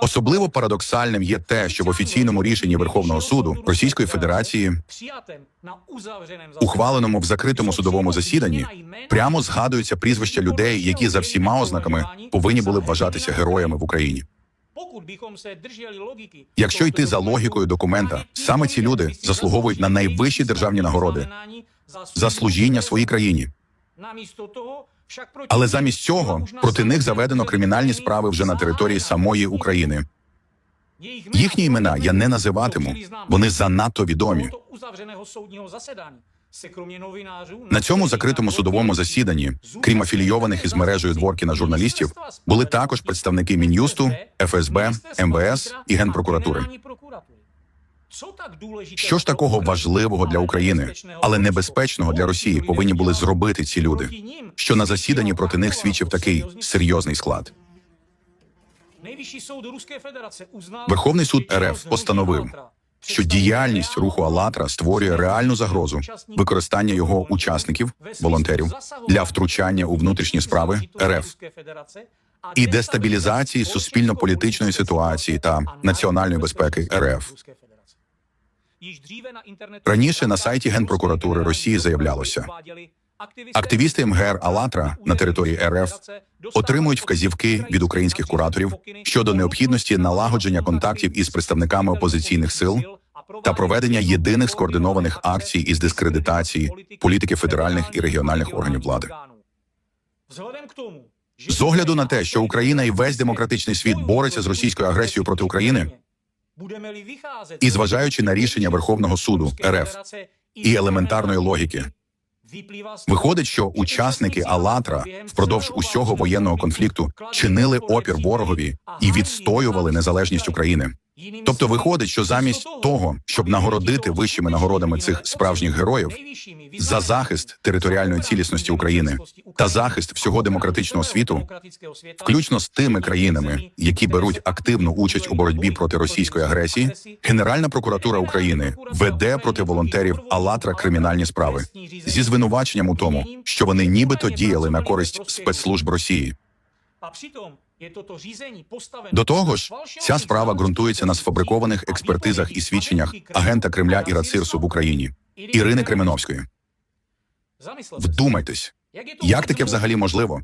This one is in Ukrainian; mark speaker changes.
Speaker 1: Особливо парадоксальним є те, що в офіційному рішенні Верховного суду Російської Федерації, ухваленому в закритому судовому засіданні, прямо згадуються прізвища людей, які за всіма ознаками повинні були б вважатися героями в Україні. Якщо йти за логікою документа, саме ці люди заслуговують на найвищі державні нагороди за служіння своїй країні. Але замість цього проти них заведено кримінальні справи вже на території самої України. Їхні імена я не називатиму, вони занадто відомі. На цьому закритому судовому засіданні, крім афілійованих із мережею Дворкіна журналістів, були також представники Мін'юсту, ФСБ, МВС і Генпрокуратури. Що ж такого важливого для України, але небезпечного для Росії повинні були зробити ці люди? Що на засіданні проти них свідчив такий серйозний склад?
Speaker 2: Верховний суд РФ постановив, що діяльність руху «АЛЛАТРА»
Speaker 1: створює реальну загрозу використання його учасників, волонтерів для втручання у внутрішні справи РФ і дестабілізації суспільно-політичної ситуації та національної безпеки РФ.
Speaker 2: Раніше на сайті Генпрокуратури Росії заявлялося,
Speaker 1: Активісти МГР «АЛЛАТРА» на території РФ отримують вказівки від українських кураторів щодо необхідності налагодження контактів із представниками опозиційних сил та проведення єдиних скоординованих акцій із дискредитації політики федеральних і регіональних органів влади. З огляду на те, що Україна і весь демократичний світ бореться з російською агресією проти України, і зважаючи на рішення Верховного суду РФ і елементарної логіки, виходить, що учасники Алатра впродовж усього воєнного конфлікту чинили опір ворогові і відстоювали незалежність України. Тобто виходить, що замість того, щоб нагородити вищими нагородами цих справжніх героїв за захист територіальної цілісності України та захист всього демократичного світу, включно з тими країнами, які беруть активну участь у боротьбі проти російської агресії, Генеральна прокуратура України веде проти волонтерів «АЛЛАТРА» кримінальні справи зі звинуваченням у тому, що вони нібито діяли на користь спецслужб Росії. До того ж, ця справа ґрунтується на сфабрикованих експертизах і свідченнях агента Кремля Іра Цирсу в Україні. Ірини Кременовської. Вдумайтесь, як таке взагалі можливо,